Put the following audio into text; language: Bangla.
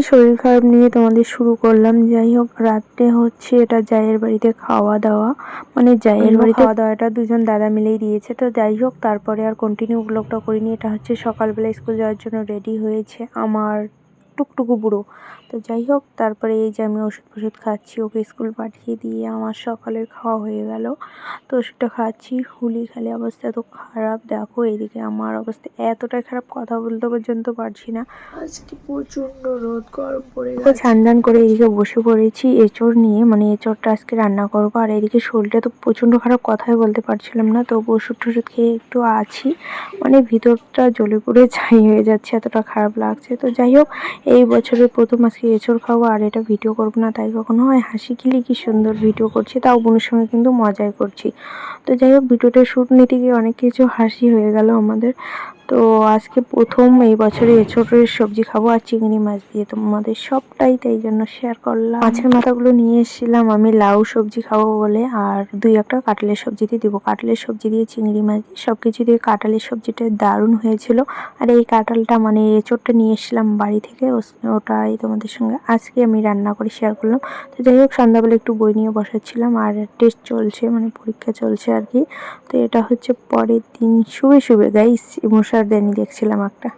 শরীর খারাপ নিয়ে তোমাদের শুরু করলাম। যাই হোক রাত্রে হচ্ছে এটা জায়ের বাড়িতে খাওয়া দাওয়া। মানে জায়ের বাড়িতে খাওয়া দাওয়াটা দুজন দাদা মিলেই দিয়েছে। তো যাই হোক তারপরে আর কন্টিনিউ ব্লগটা করিনি। এটা হচ্ছে সকালবেলা স্কুল যাওয়ার জন্য রেডি হয়েছে আমার টুকটুকু বুড়ো। তো যাই হোক তারপরে এই যে আমি ওষুধ ফষুধ খাচ্ছি ওকে স্কুল পাঠিয়ে দিয়ে আমার সকালের খাওয়া হয়ে গেল। তো ওষুধটা খাচ্ছি হুলি খালি অবস্থা তো খারাপ। দেখো এদিকে আমার অবস্থা এতটাই খারাপ কথা বলতে পর্যন্ত পারছি না। আজকে প্রচণ্ড রোদ গরম পড়ে তো গেছে। ছান টান করে এদিকে বসে পড়েছি এঁচড় নিয়ে মানে এঁচড়টা আজকে রান্না করব। আর এদিকে শরীরটা তো প্রচণ্ড খারাপ কথাই বলতে পারছিলাম না। তো ওষুধ টষুধ খেয়ে একটু আছি মানে ভিতরটা জ্বলে পড়ে ছাই হয়ে যাচ্ছে এতটা খারাপ লাগছে। তো যাই হোক এই বছরের প্রথম আজকে এঁচড় খাব, আর এটা ভিডিও করব না, তাই কখনো হয় হাসি খিলি কি সুন্দর ভিডিও করছি, তাও বোনের সঙ্গে কিন্তু মজাই করছি। তো যাই হোক ভিডিওটা শ্যুট নিতে গিয়ে অনেক কিছু হাসি হয়ে গেল আমাদের। তো আজকে প্রথম এই বছরে এঁচড়ের সবজি খাব আর চিংড়ি মাছ দিয়ে তোমাদের সবটাই তাই জন্য শেয়ার করলাম। মাছের মাথাগুলো নিয়ে এসেছিলাম আমি লাউ সবজি খাব বলে আর দুই একটা কাঁঠালের সবজি দিয়ে দেবো। কাঁঠালের সবজি দিয়ে, চিংড়ি মাছ দিয়ে সব কিছু দিয়ে কাঁঠালের সবজিটা দারুণ হয়েছিল। আর এই কাঁঠালটা মানে এঁচড়টা নিয়ে এসেছিলাম বাড়ি থেকে ওটাই তোমাদের সঙ্গে আজকে আমি রান্না করে শেয়ার করলাম। তো যাই হোক, সন্ধ্যাবেলা একটু বই নিয়ে বসাচ্ছিলাম আর টেস্ট চলছে মানে পরীক্ষা চলছে আর কি। তো এটা হচ্ছে পরের দিন। শুভে শুভে গাইস মশার দেনি দেখছিলাম একটা।